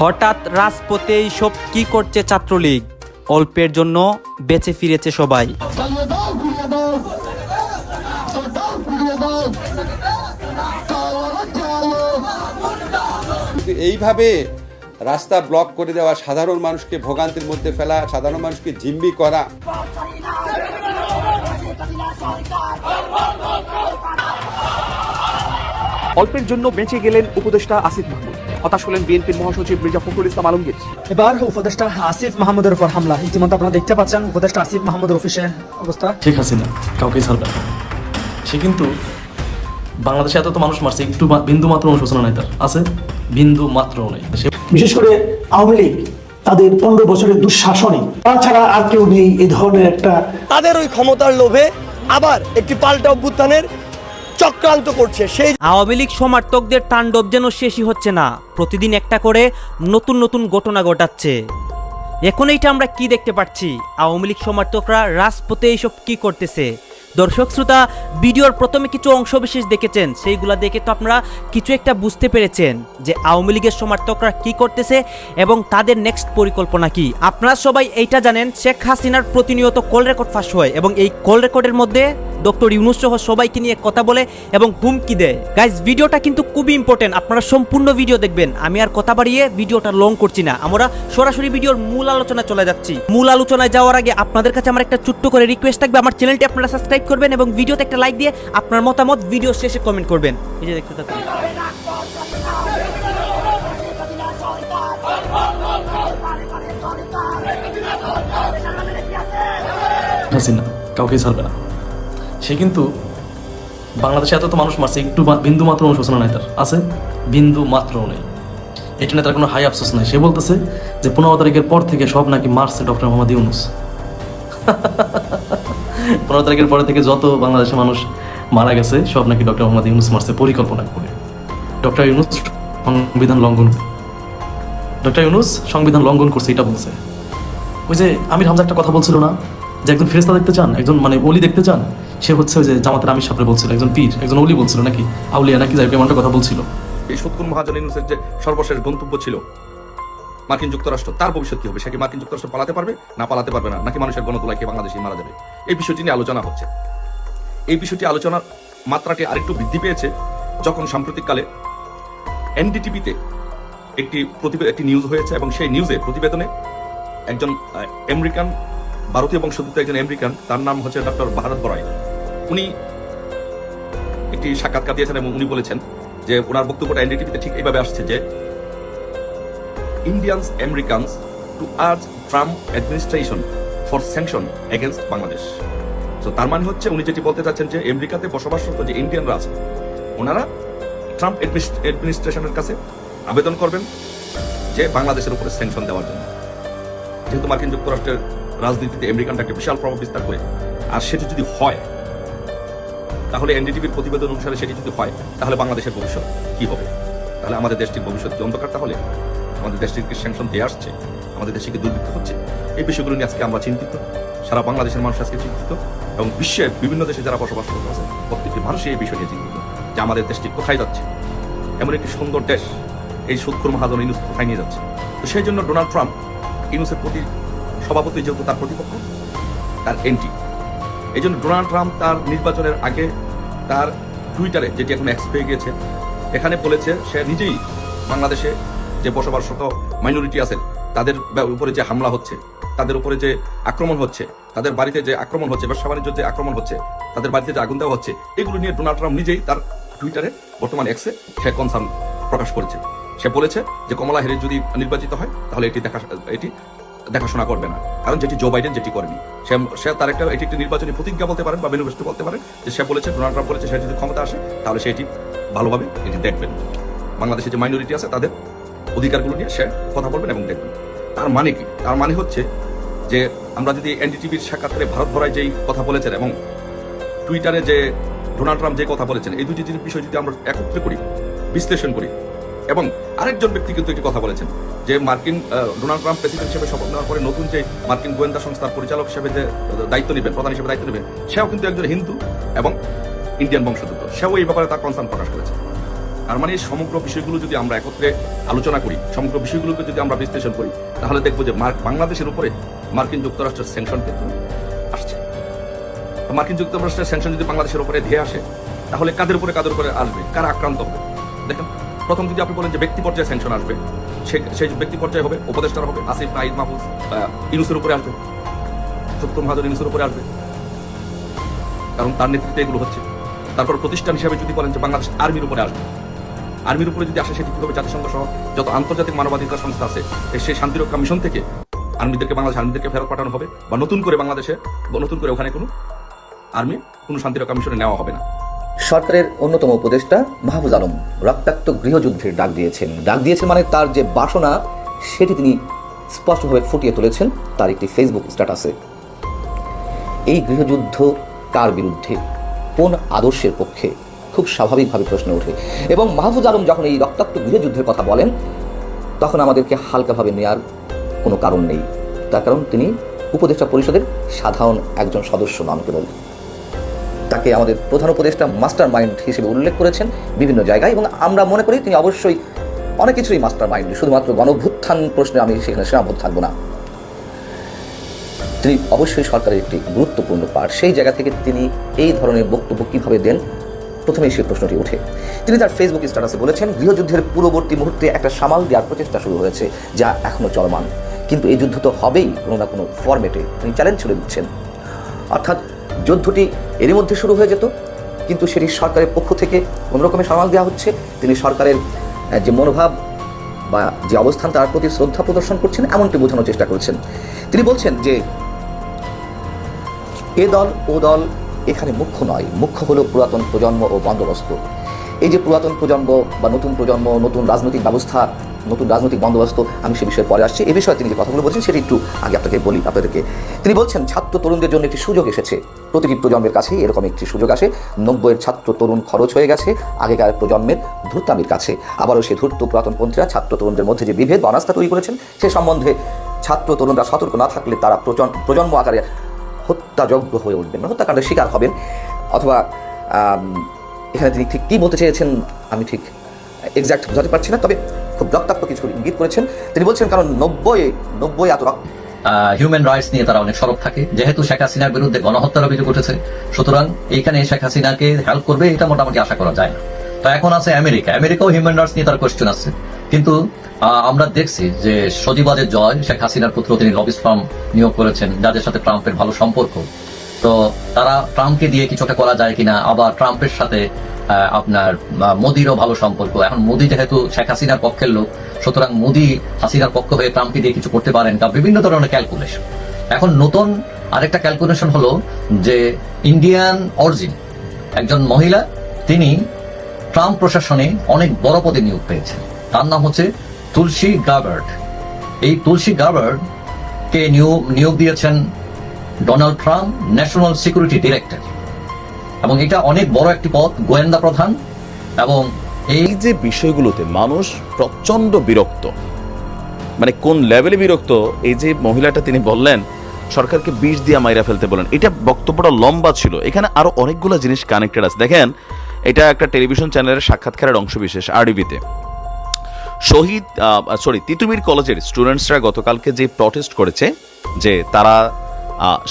হঠাৎ রাজপথে সব কি করছে ছাত্রলীগ? অল্পের জন্য বেঁচে ফিরেছে সবাই। এইভাবে রাস্তা ব্লক করে দেওয়া, সাধারণ মানুষকে ভোগান্তির মধ্যে ফেলা, সাধারণ মানুষকে জিম্মি করা। অল্পের জন্য বেঁচে গেলেন উপদেষ্টা আসিফ মাহমুদ। হতাশ হলেন বিএনপির মহাসচিব মির্জা ফখরুল ইসলাম আলমগীর। এবার উপদেষ্টা আসিফ মাহমুদের উপর হামলা। ইতিমধ্যে আপনারা দেখতে পাচ্ছেন উপদেষ্টা আসিফ মাহমুদের অফিসে অবস্থা। শেখ হাসিনা কাউকেই ছাড়বে না। সে কিন্তু বাংলাদেশে এত তো মানুষ মারছে একটু বিন্দু মাত্র অনুশোচনা নাই তার। আছে বিন্দু মাত্র নেই। বিশেষ করে আওয়ামী লীগ তাদের পনেরো বছরের দুঃশাসনে। তাছাড়া আর কেউ নেই এই ধরনের একটা তাদের ওই ক্ষমতার লোভে আবার একটি পাল্টা অভ্যুত্থানের চক্রান্ত করছে। সেই আওয়ামী লীগ সমর্থকদের তাণ্ডব যেন শেষই হচ্ছে না। প্রতিদিন একটা করে নতুন নতুন ঘটনা ঘটাচ্ছে। এখন এইটা আমরা কি দেখতে পাচ্ছি? আওয়ামী লীগ সমর্থকরা রাজপথে এইসব কি করতেছে? দর্শক শ্রোতা, ভিডিওর প্রথমে কিছু অংশ বিশেষ দেখেছেন, সেইগুলা দেখে তো আপনারা কিছু একটা বুঝতে পেরেছেন যে আওয়ামী লীগের সমর্থকরা কি করতেছে এবং তাদের নেক্সট পরিকল্পনা কি। আপনারা সবাই এইটা জানেন, শেখ হাসিনার প্রতিনিয়ত কল রেকর্ড ফাঁস হয় এবং এই কল রেকর্ডের মধ্যে ডক্টর ইউনুস সহ সবাইকে নিয়ে কথা বলে এবং হুমকি দেয়। গাইজ ভিডিওটা কিন্তু খুবই ইম্পর্টেন্ট আপনারা সম্পূর্ণ ভিডিও দেখবেন। আমি আর কথা বাড়িয়ে ভিডিওটা লং করছি না। আমরা সরাসরি ভিডিওর মূল আলোচনায় চলে যাচ্ছি। মূল আলোচনায় যাওয়ার আগে আপনাদের কাছে আমার একটা ছোট্ট করে রিকোয়েস্ট থাকবে। আমার চ্যানেলটি আপনারা সাবস্ক্রাইব করবেন এবং ভিডিওতে একটা লাইক দিয়ে আপনার মতামত ভিডিও শেষে কমেন্ট করবেন। এই যে দেখতে থাকুন। হাসিনা ছাড়বে না। সে কিন্তু বাংলাদেশে এত তো মানুষ মারছে, একটু বিন্দু মাত্র অনুশোচনা নাই তার। আছে? বিন্দু মাত্র নেই। এটা নিয়ে তার কোনো হাই আফসোস নাই। সে বলতেছে যে, পনেরো তারিখের পর থেকে সব নাকি মারছে ডক্টর মোহাম্মদ ইউনুস। পনেরো তারিখের পরে থেকে যত বাংলাদেশের মানুষ মারা গেছে, সব নাকি ডক্টর মোহাম্মদ ইউনুস মারছে পরিকল্পনা করে। ডক্টর ইউনুস সংবিধান লঙ্ঘন ডক্টর ইউনুস সংবিধান লঙ্ঘন করছে, এটা বলছে। ওই যে আমির হামজা একটা কথা বলছিল না? যে একজন ফেরেস্তা দেখতে চান, একজন মানে অলি দেখতে চান, সে হচ্ছে যে জামাতের আমির সাপড়ে বলছিল, একজন পীর, একজন অলি বলছিল নাকি, আউলিয়া নাকি যাই এমনটা কথা বলছিল। এই সত্তর মহাজন ইউনুসের যে সর্বশেষ গন্তব্য ছিল মার্কিন যুক্তরাষ্ট্র, তার ভবিষ্যৎ কি হবে? সে কি মার্কিন যুক্তরাষ্ট্র পালাতে পারবে? না পালাতে পারবে না। নাকি মানুষের গণতোলায় কি বাংলাদেশে মারা যাবে? এই বিষয়টি নিয়ে আলোচনা হচ্ছে। এই বিষয়টি আলোচনার মাত্রাটি আরেকটু বৃদ্ধি পেয়েছে যখন সাম্প্রতিককালে এনডিটিভিতে একটি একটি নিউজ হয়েছে এবং সেই নিউজে, প্রতিবেদনে একজন আমেরিকান, ভারতীয় বংশোদ্ভূত একজন আমেরিকান, তার নাম হচ্ছে ডক্টর ভারত বরাই উনি একটি সাক্ষাৎকার দিয়েছেন এবং উনি বলেছেন যে ওনার বক্তব্যটা এনডিটিভিতে ঠিক এইভাবে আসছে যে Indians Americans to urge Trump administration for sanction against Bangladesh তো তার মানে হচ্ছে উনি যেটি বলতে চাচ্ছেন যে আমেরিকাতে বসবাসরত যে ইন্ডিয়ানরা আছে ওনারা ট্রাম্প অ্যাডমিনিস্ট্রেশনের কাছে আবেদন করবেন যে বাংলাদেশের উপরে স্যাংশন দেওয়ার জন্য। যেহেতু মার্কিন যুক্তরাষ্ট্রের রাজনীতিতে আমেরিকানটা একটা বিশাল প্রভাব বিস্তার করে, আর সেটি যদি হয়, তাহলে এনডিটিভির প্রতিবেদন অনুসারে সেটি যদি হয়, তাহলে বাংলাদেশের ভবিষ্যৎ কি হবে? তাহলে আমাদের দেশটির ভবিষ্যৎ কি অন্ধকার তাহলে? আমাদের দেশটির কি স্যাংশন দিয়ে আসছে? আমাদের দেশে দুর্ভিক্ষ হচ্ছে? এই বিষয়গুলো নিয়ে আজকে আমরা চিন্তিত। সারা বাংলাদেশের মানুষ আজকে চিন্তিত এবং বিশ্বের বিভিন্ন দেশে যারা বসবাস করতে আছে, প্রত্যেকটি মানুষই এই বিষয় নিয়ে চিন্তিত যে আমাদের দেশটি কোথায় যাচ্ছে? এমন একটি সুন্দর দেশ এই সুৎখুর মহাজন ইনুস কোথায় নিয়ে যাচ্ছে? তো সেই জন্য ডোনাল্ড ট্রাম্প ইনুসের প্রতি সভাপতি যেহেতু তার প্রতিপক্ষ, তার এন্টি এই জন্য ডোনাল্ড ট্রাম্প তার নির্বাচনের আগে তার টুইটারে, যেটি এখন এক্স পেয়ে গিয়েছে, এখানে বলেছে সে নিজেই বাংলাদেশে যে বসবাসরত মাইনরিটি আছে তাদের উপরে যে হামলা হচ্ছে, তাদের উপরে যে আক্রমণ হচ্ছে, তাদের বাড়িতে যে আক্রমণ হচ্ছে, ব্যবসা বাণিজ্য যে আক্রমণ হচ্ছে, তাদের বাড়িতে যে আগুন দেওয়া হচ্ছে, এগুলো নিয়ে ডোনাল্ড ট্রাম্প নিজেই তার টুইটারে বর্তমান এক্সে সে কনসার্ন প্রকাশ করেছে সে বলেছে যে কমলা হ্যারিস যদি নির্বাচিত হয়, তাহলে এটি দেখা, এটি দেখাশোনা করবে না। কারণ যেটি জো বাইডেন যেটি করেনি। সে সে তার একটা, এটি একটি নির্বাচনী প্রতিজ্ঞা বলতে পারেন বা ম্যানিফেস্টো বলতে পারেন যে সে বলেছে ডোনাল্ড ট্রাম্প বলেছে সে যদি ক্ষমতা আসে, তাহলে সে এটি ভালোভাবে এটি দেখবেন। বাংলাদেশে যে মাইনরিটি আছে, তাদের অধিকারগুলো নিয়ে সে কথা বলবেন এবং দেখবেন। তার মানে কি? তার মানে হচ্ছে যে আমরা যদি এনডিটিভির সাক্ষাৎকারে ভারত ভরায় যেই কথা বলেছেন এবং টুইটারে যে ডোনাল্ড ট্রাম্প যে কথা বলেছেন, এই দুটি বিষয় যদি আমরা একত্রে করি, বিশ্লেষণ করি এবং আরেকজন ব্যক্তি কিন্তু একটি কথা বলেছেন যে মার্কিন ডোনাল্ড ট্রাম্প প্রেসিডেন্ট হিসেবে শপথ নেওয়ার পরে নতুন যে মার্কিন গোয়েন্দা সংস্থার পরিচালক হিসেবে যে দায়িত্ব নেবেন, প্রধান হিসেবে দায়িত্ব নেবেন, সেও কিন্তু একজন হিন্দু এবং ইন্ডিয়ান বংশোদ্ভূত। সেও এই ব্যাপারে তার কনসার্ন প্রকাশ করেছে। তার মানে সমগ্র বিষয়গুলো যদি আমরা একত্রে আলোচনা করি সমগ্র বিষয়গুলোকে যদি আমরা বিশ্লেষণ করি তাহলে দেখব যে বাংলাদেশের উপরে মার্কিন যুক্তরাষ্ট্রের স্যাংশন কিন্তু আসছে। মার্কিন যুক্তরাষ্ট্রের স্যাংশন যদি বাংলাদেশের উপরে ধেয়ে আসে তাহলে কাদের উপরে কাদের উপরে আসবে? কারা আক্রান্ত হবে? দেখেন প্রথম যদি আপনি বলেন যে ব্যক্তি পর্যায়ে স্যাংশন আসবে সেই ব্যক্তি পর্যায়ে হবে উপদেষ্টার হবে আসিফ নাহিদ মাহফুজ আহ, ইউনুসের উপরে আসবে সত্তর মাহাদুর ইউনুসের উপরে আসবে। কারণ তার নেতৃত্বে এগুলো হচ্ছে। তারপর প্রতিষ্ঠান হিসাবে যদি বলেন যে বাংলাদেশ আর্মির উপরে আসবে আর্মির উপরে যদি আসে, সেটি কি হবে জাতিসংঘ সহ যত আন্তর্জাতিক মানবাধিকার সংস্থা আছে সেই শান্তিরক্ষা মিশন থেকে আর্মিদেরকে, বাংলাদেশ আর্মিদেরকে ফেরত পাঠানো হবে? বা নতুন করে বাংলাদেশে, বা নতুন করে ওখানে কোনো আর্মি, কোনো শান্তিরক্ষা মিশনে নেওয়া হবে না। সরকারের অন্যতম উপদেষ্টা মাহফুজ আলম রক্তাক্ত গৃহযুদ্ধের ডাক দিয়েছেন। ডাক দিয়েছেন মানে তার যে বাসনা, সেটি তিনি স্পষ্টভাবে ফুটিয়ে তুলেছেন তার একটি ফেসবুক স্ট্যাটাসে। এই গৃহযুদ্ধ কার বিরুদ্ধে? কোন আদর্শের পক্ষে? খুব স্বাভাবিকভাবে প্রশ্ন ওঠে। এবং মাহফুজ আলম যখন এই রক্তাক্ত গৃহযুদ্ধের কথা বলেন, তখন আমাদেরকে হালকাভাবে নেয়ার কোনো কারণ নেই। তার কারণ তিনি উপদেষ্টা পরিষদের সাধারণ একজন সদস্য নন কেবল। তাকে আমাদের প্রধান উপদেষ্টা মাস্টার মাইন্ড হিসেবে উল্লেখ করেছেন বিভিন্ন জায়গায় এবং আমরা মনে করি তিনি অবশ্যই অনেক কিছুই মাস্টার মাইন্ড শুধুমাত্র গণভ্যুত্থান প্রশ্নে আমি সেখানে সীমাবদ্ধ থাকব না। তিনি অবশ্যই সরকারের একটি গুরুত্বপূর্ণ পার্ট সেই জায়গা থেকে তিনি এই ধরনের বক্তব্য কীভাবে দেন প্রথমেই সেই প্রশ্নটি ওঠে। তিনি তার ফেসবুক স্ট্যাটাসে বলেছেন, গৃহযুদ্ধের পূর্ববর্তী মুহূর্তে একটা সামাল দেওয়ার প্রচেষ্টা শুরু হয়েছে, যা এখনও চলমান। কিন্তু এই যুদ্ধ তো হবেই কোনো না কোনো ফরম্যাটে তিনি চ্যালেঞ্জ ছুড়ে দিচ্ছেন। অর্থাৎ যুদ্ধটি এরই মধ্যে শুরু হয়ে যেত, কিন্তু সেটি সরকারের পক্ষ থেকে কোনো রকমের সামাল দেওয়া হচ্ছে। তিনি সরকারের যে মনোভাব বা যে অবস্থান তার প্রতি শ্রদ্ধা প্রদর্শন করছেন, এমনটি বোঝানোর চেষ্টা করছেন। তিনি বলছেন যে, এ দল, ও দল এখানে মুখ্য নয়, মুখ্য হলো পুরাতন প্রজন্ম ও বন্দোবস্ত। এই যে পুরাতন প্রজন্ম বা নতুন প্রজন্ম, নতুন রাজনৈতিক ব্যবস্থা, নতুন রাজনৈতিক বন্দোবস্ত, আমি সে বিষয়ে পরে আসছি। এ বিষয়ে তিনি যে কথাগুলো বলছেন, সেটি একটু আগে আপনাকে বলি, আপনাদেরকে। তিনি বলছেন, ছাত্র তরুণদের জন্য একটি সুযোগ এসেছে। প্রতিটি প্রজন্মের কাছেই এরকম একটি সুযোগ আসে। নব্বইয়ের ছাত্র তরুণ খরচ হয়ে গেছে আগেকার প্রজন্মের ধূর্তামির কাছে। আবারও সে ধূর্ত পুরাতনপন্থীরা ছাত্র তরুণদের মধ্যে যে বিভেদ বা অনাস্থা তৈরি করেছেন, সে সম্বন্ধে ছাত্র তরুণরা সতর্ক না থাকলে তারা প্রজন- প্রজন্ম আকারে হত্যাযজ্ঞ হয়ে উঠবেন মানে হত্যাকাণ্ডের শিকার হবেন। অথবা এখানে তিনি ঠিক কী বলতে চেয়েছেন, আমি ঠিক এক্সাক্ট বোঝাতে পারছি না, তবে খুব রক্তাক্ত কিছু ইঙ্গিত করেছেন। তিনি বলছেন, কারণ নব্বই নব্বই এত হিউম্যান রাইটস নিয়ে তারা অনেক সরব থাকে। যেহেতু শেখ হাসিনার বিরুদ্ধে গণহত্যার অভিযোগ উঠেছে, সুতরাং এইখানে শেখ হাসিনাকে হেল্প করবে, এটা মোটামুটি আশা করা যায় না। তো এখন আছে আমেরিকা। আমেরিকাও হিউম্যান রাইটস নিয়ে তার কোয়েশ্চেন আছে। কিন্তু আমরা দেখছি যে সজীবাদের জয়, শেখ হাসিনার পুত্র তিনি লবিস ফার্ম নিয়োগ করেছেন, যাদের সাথে ট্রাম্পের ভালো সম্পর্ক। তো তারা ট্রাম্পকে দিয়ে কিছুটা করা যায় কিনা, আবার ট্রাম্পের সাথে আপনার মোদিরও ভালো সম্পর্ক। এখন মোদি যেহেতু শেখ হাসিনার পক্ষের লোক, সুতরাং মোদি হাসিনার পক্ষ হয়ে ট্রাম্পকে দিয়ে কিছু করতে পারেন তা বিভিন্ন ধরনের ক্যালকুলেশন এখন নতুন আরেকটা ক্যালকুলেশন হলো যে ইন্ডিয়ান অরিজিন একজন মহিলা, তিনি ট্রাম্প প্রশাসনে অনেক বড় পদে নিয়োগ পেয়েছেন। তার নাম হচ্ছে তুলসী গাবার্ড এই তুলসী গাবার্ড কে নিয়োগ দিয়েছেন Donald Trump, national security director. এবং এটা অনেক বড় একটি পদ, গোয়েন্দা প্রধান। এবং এই যে বিষয়গুলোতে মানুষ প্রচণ্ড বিরক্ত মানে কোন লেভেলে বিরক্ত, এই যে মহিলাটা তিনি বললেন, সরকারকে বিষ দিয়ে মাইরা ফেলতে বলেন, এটা বক্তব্যটা লম্বা ছিল। এখানে আরও অনেকগুলো জিনিস কানেক্টেড আছে। দেখেন এটা একটা টেলিভিশন চ্যানেলের সাক্ষাৎকারের অংশবিশেষ আরডিবিতে শহীদ সরি, তিতুমির কলেজের স্টুডেন্টসরা গতকালকে যে প্রটেস্ট করেছে, যে তারা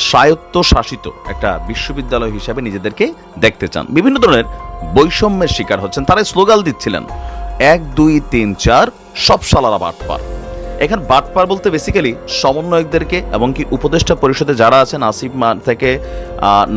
স্বায়ত্ত শাসিত একটা বিশ্ববিদ্যালয় হিসাবে নিজেদেরকে দেখতে চান। বিভিন্ন ধরনের বৈষম্যের শিকার হচ্ছেন। তারা স্লোগান দিচ্ছিলেন, এক, দুই, তিন, চার, সব সালারা বাটপার এখানে বাটপার বলতে বেসিক্যালি সমন্বয়কদেরকে এবং কি উপদেষ্টা পরিষদে যারা আছেন, আসিফ থেকে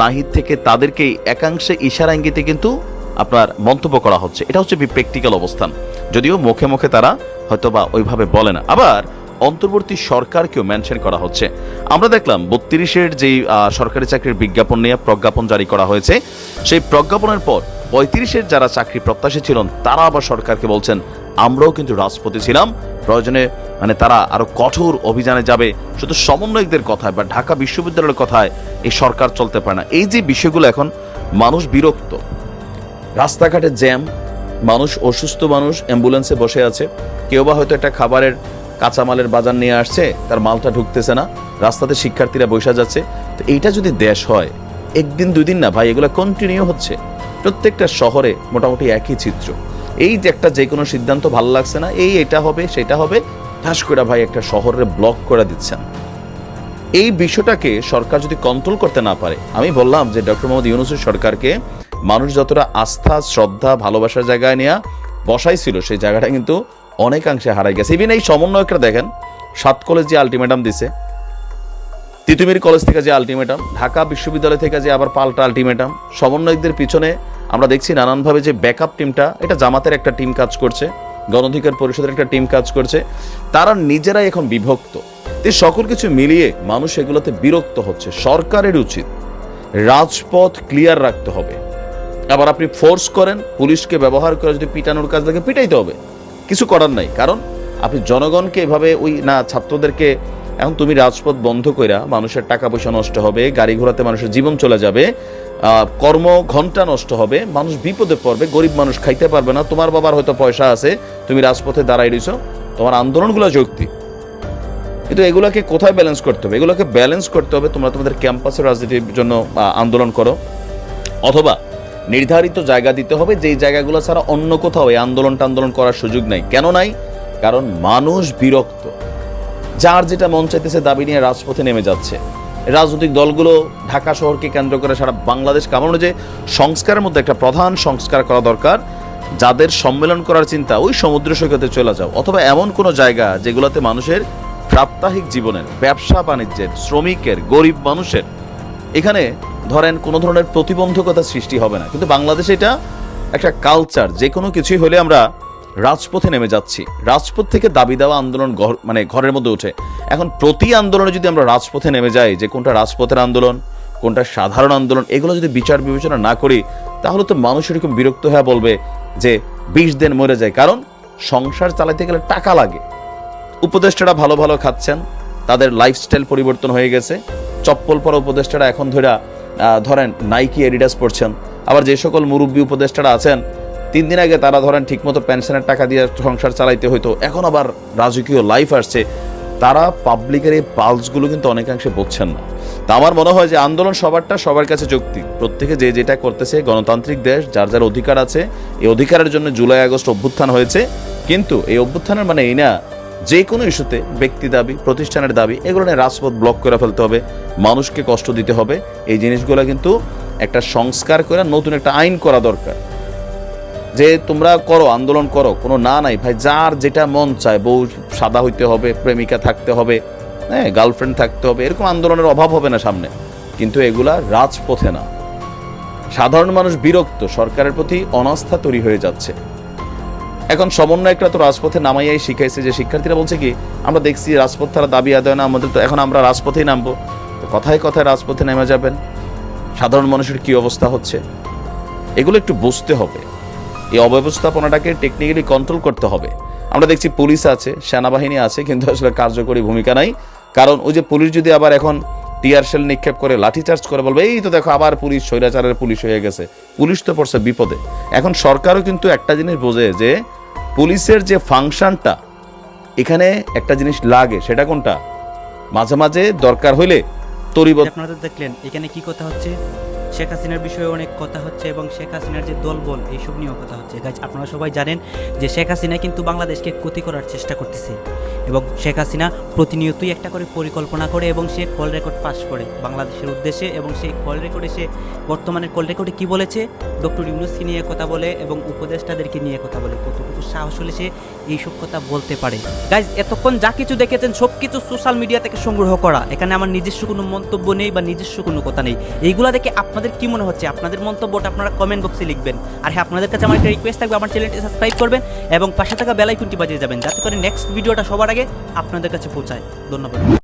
নাহিদ থেকে, তাদেরকে একাংশে ইশারা ইঙ্গিতে কিন্তু আপনার মন্তব্য করা হচ্ছে। এটা হচ্ছে প্র্যাকটিক্যাল অবস্থান। যদিও মুখে মুখে তারা হয়তোবা ওইভাবে বলে না। আবার অন্তর্বর্তী সরকারকেও মেনশন করা হচ্ছে। আমরা দেখলাম বত্রিশের যেই সরকারি চাকরির বিজ্ঞাপন নিয়ে প্রজ্ঞাপন জারি করা হয়েছে, সেই প্রজ্ঞাপনের পর পঁয়ত্রিশের যারা চাকরি প্রত্যাশী ছিলেন, তারা আবার সরকারকে বলছেন, আমরাও কিন্তু রাজপথে ছিলাম। প্রয়োজনে মানে তারা আরও কঠোর অভিযানে যাবে। শুধু সমন্বয়কদের কথায় বা ঢাকা বিশ্ববিদ্যালয়ের কথায় এই সরকার চলতে পারে না। এই যে বিষয়গুলো এখন, মানুষ বিরক্ত। রাস্তাঘাটে জ্যাম, মানুষ অসুস্থ মানুষ অ্যাম্বুলেন্সে বসে আছে। কেউ বা হয়তো একটা খাবারের কাঁচামালের বাজার নিয়ে আসছে, তার মালটা ঢুকতেছে না, রাস্তাতে শিক্ষার্থীরা বসে যাচ্ছে। তো এইটা যদি দেশ হয়, একদিন দুই দিন না, ভাই, এগুলো কন্টিনিউ হচ্ছে। প্রত্যেকটা শহরে মোটামুটি একই চিত্র। এই যে একটা যে কোনো সিদ্ধান্ত ভালো লাগছে না, এই এটা হবে, সেটা হবে, ঠাস করে ভাই একটা শহরে ব্লক করে দিচ্ছেন। এই বিষয়টাকে সরকার যদি কন্ট্রোল করতে না পারে, আমি বললাম যে ডক্টর মোহাম্মদ ইউনুসের সরকারকে মানুষ যতটা আস্থা, শ্রদ্ধা, ভালোবাসার জায়গায় নেওয়া বসাইছিল সেই জায়গাটা কিন্তু অনেকাংশে হারাই গেছে। ইভিন এই সমন্বয়করা দেখেন, সাত কলেজ যে আলটিমেটাম দিছে, তিতুমির কলেজ থেকে যে আলটিমেটাম ঢাকা বিশ্ববিদ্যালয় থেকে যে আবার পাল্টা আলটিমেটাম সমন্বয়কদের পিছনে আমরা দেখছি নানানভাবে যে ব্যাকআপ টিমটা এটা জামাতের একটা টিম কাজ করছে, গণঅধিকার পরিষদের একটা টিম কাজ করছে। তারা নিজেরাই এখন বিভক্ত। এই সকল কিছু মিলিয়ে মানুষ এগুলোতে বিরক্ত হচ্ছে। সরকারের উচিত রাজপথ ক্লিয়ার রাখতে হবে। আবার আপনি ফোর্স করেন, পুলিশকে ব্যবহার করে যদি পিটানোর কাজ লাগে পিটাইতে হবে। কিছু করার নাই। কারণ আপনি জনগণকে এভাবে ওই, না, ছাত্রদেরকে, এখন তুমি রাজপথ বন্ধ কইরা মানুষের টাকা পয়সা নষ্ট হবে, গাড়ি ঘোড়াতে মানুষের জীবন চলে যাবে কর্ম ঘণ্টা নষ্ট হবে, মানুষ বিপদে পড়বে, গরিব মানুষ খাইতে পারবে না, তোমার বাবার হয়তো পয়সা আছে, তুমি রাজপথে দাঁড়াই রইছো, তোমার আন্দোলনগুলো যৌক্তিক কিন্তু এগুলোকে কোথায় ব্যালেন্স করতে হবে? এগুলোকে ব্যালেন্স করতে হবে তোমরা তোমাদের ক্যাম্পাসের রাজনীতির জন্য আন্দোলন করো। অথবা নির্ধারিত জায়গা দিতে হবে, যেই জায়গাগুলো ছাড়া অন্য কোথাও এই আন্দোলন টান্দোলন করার সুযোগ নাই। কেন নাই? কারণ মানুষ বিরক্ত, যার যেটা মন চাইতেছে দাবি নিয়ে রাজপথে নেমে যাচ্ছে। রাজনৈতিক দলগুলো ঢাকা শহরকে কেন্দ্র করে সারা বাংলাদেশ কামড়ে যে সংস্কারের মধ্যে একটা প্রধান সংস্কার করা দরকার, যাদের সম্মেলন করার চিন্তা ওই সমুদ্র সৈকতে চলে যাও, অথবা এমন কোনো জায়গা যেগুলোতে মানুষের প্রাত্যহিক জীবনের, ব্যবসা বাণিজ্যের, শ্রমিকের, গরিব মানুষের, এখানে ধরেন কোনো ধরনের প্রতিবন্ধকতা সৃষ্টি হবে না। কিন্তু বাংলাদেশে এটা একটা কালচার যে কোনো কিছুই হলে আমরা রাজপথে নেমে যাচ্ছি। রাজপথ থেকে দাবি দেওয়া আন্দোলন মানে ঘরের মধ্যে ওঠে। এখন প্রতি আন্দোলনে যদি আমরা রাজপথে নেমে যাই, যে কোনটা রাজপথের আন্দোলন, কোনটা সাধারণ আন্দোলন, এগুলো যদি বিচার বিবেচনা না করি, তাহলে তো মানুষ এরকম বিরক্ত হয়ে বলবে যে বিশ দিন মরে যায়। কারণ সংসার চালাতে গেলে টাকা লাগে। উপদেষ্টারা ভালো ভালো খাচ্ছেন, তাদের লাইফস্টাইল পরিবর্তন হয়ে গেছে। চপ্পল পরা উপদেষ্টারা এখন ধরা ধরেন নাইকি এডিডাস পড়ছেন আবার যে সকল মুরব্বী উপদেষ্টারা আছেন, তিন দিন আগে তারা ধরেন ঠিকমতো পেনশনের টাকা দিয়ে সংসার চালাইতে হইতো। এখন আবার রাজকীয় লাইফ আসছে। তারা পাবলিকের এই পালসগুলো কিন্তু অনেকাংশে বুঝছেন না। তা আমার মনে হয় যে আন্দোলন সবারটা সবার কাছে যৌক্তিক প্রত্যেকে যে যেটা করতেছে, গণতান্ত্রিক দেশ, যার যার অধিকার আছে, এই অধিকারের জন্য জুলাই আগস্ট অভ্যুত্থান হয়েছে। কিন্তু এই অভ্যুত্থানের মানে এই না যে কোনো ইস্যুতে ব্যক্তি দাবি, প্রতিষ্ঠানের দাবি, এগুলো নিয়ে রাজপথ ব্লক করে ফেলতে হবে। মানুষকে কষ্ট দিতে হবে। এই জিনিসগুলো কিন্তু একটা সংস্কার করে নতুন একটা আইন করা দরকার। যে তোমরা করো, আন্দোলন করো, কোনো না নাই। ভাই, যার যেটা মন চায়, বউ সাদা হইতে হবে, প্রেমিকা থাকতে হবে হ্যাঁ গার্লফ্রেন্ড থাকতে হবে, এরকম আন্দোলনের অভাব হবে না সামনে। কিন্তু এগুলা রাজপথে না। সাধারণ মানুষ বিরক্ত। সরকারের প্রতি অনাস্থা তৈরি হয়ে যাচ্ছে। এখন সমন্বয়করা তো রাজপথে নামাইয়াই শিখাইছে যে শিক্ষার্থীরা বলছে কি, আমরা দেখছি রাজপথ তারা দাবি আদায় না, আমাদের তো এখন আমরা রাজপথেই নামবো। তো কথায় কথায় রাজপথে নেমে যাবেন। সাধারণ মানুষের কি অবস্থা হচ্ছে? এগুলো একটু বুঝতে হবে। এই অব্যবস্থাপনাটাকে টেকনিক্যালি কন্ট্রোল করতে হবে। আমরা দেখছি পুলিশ আছে, সেনাবাহিনী আছে, কিন্তু আসলে কার্যকরী ভূমিকা নাই। কারণ ওই যে পুলিশ যদি আবার এখন টিয়ার শেল নিক্ষেপ করে লাঠিচার্জ করে বলবে, এই তো দেখো, আবার পুলিশ, স্বৈরাচারের পুলিশ হয়ে গেছে। পুলিশ তো পড়ছে বিপদে। এখন সরকারও কিন্তু একটা জিনিস বোঝে যে পুলিশের যে ফাংশনটা, এখানে একটা জিনিস লাগে, সেটা কোনটা? মাঝে মাঝে দরকার হইলে তরিব আপনারা দেখলেন, এখানে কি কথা হচ্ছে? শেখ হাসিনার বিষয়ে অনেক কথা হচ্ছে এবং শেখ হাসিনার যে দলবল, এইসব নিয়েও কথা হচ্ছে। গাইজ আপনারা সবাই জানেন যে শেখ হাসিনা কিন্তু বাংলাদেশকে ক্ষতি করার চেষ্টা করতেছে এবং শেখ হাসিনা প্রতিনিয়তই একটা করে পরিকল্পনা করে এবং সে কল রেকর্ড পাস করে বাংলাদেশের উদ্দেশ্যে এবং সেই কল রেকর্ডে সে বর্তমানে কল রেকর্ডে কি বলেছে? ডক্টর ইউনুসকে নিয়ে কথা বলে এবং উপদেষ্টাদেরকে নিয়ে কথা বলে। কতটুকু সাহস হলে সে এইসব কথা বলতে পারে। গাইজ এতক্ষণ যা কিছু দেখেছেন সব কিছু সোশ্যাল মিডিয়া থেকে সংগ্রহ করা। এখানে আমার নিজস্ব কোনো মন্তব্য নেই বা নিজস্ব কোনো কথা নেই। এইগুলা দেখে আপনাদের কি মনে হচ্ছে? আপনাদের মন্তব্যটা আপনারা কমেন্ট বক্সে লিখবেন। আর হ্যাঁ আপনাদের কাছে আমার একটা রিকোয়েস্ট থাকবে, আমার চ্যানেলটি সাবস্ক্রাইব করবেন এবং পাশে থাকা বেলাইকনটি বাজিয়ে যাবেন যাতে করে নেক্সট ভিডিওটা সবার আগে আপনাদের কাছে পৌঁছায়। ধন্যবাদ।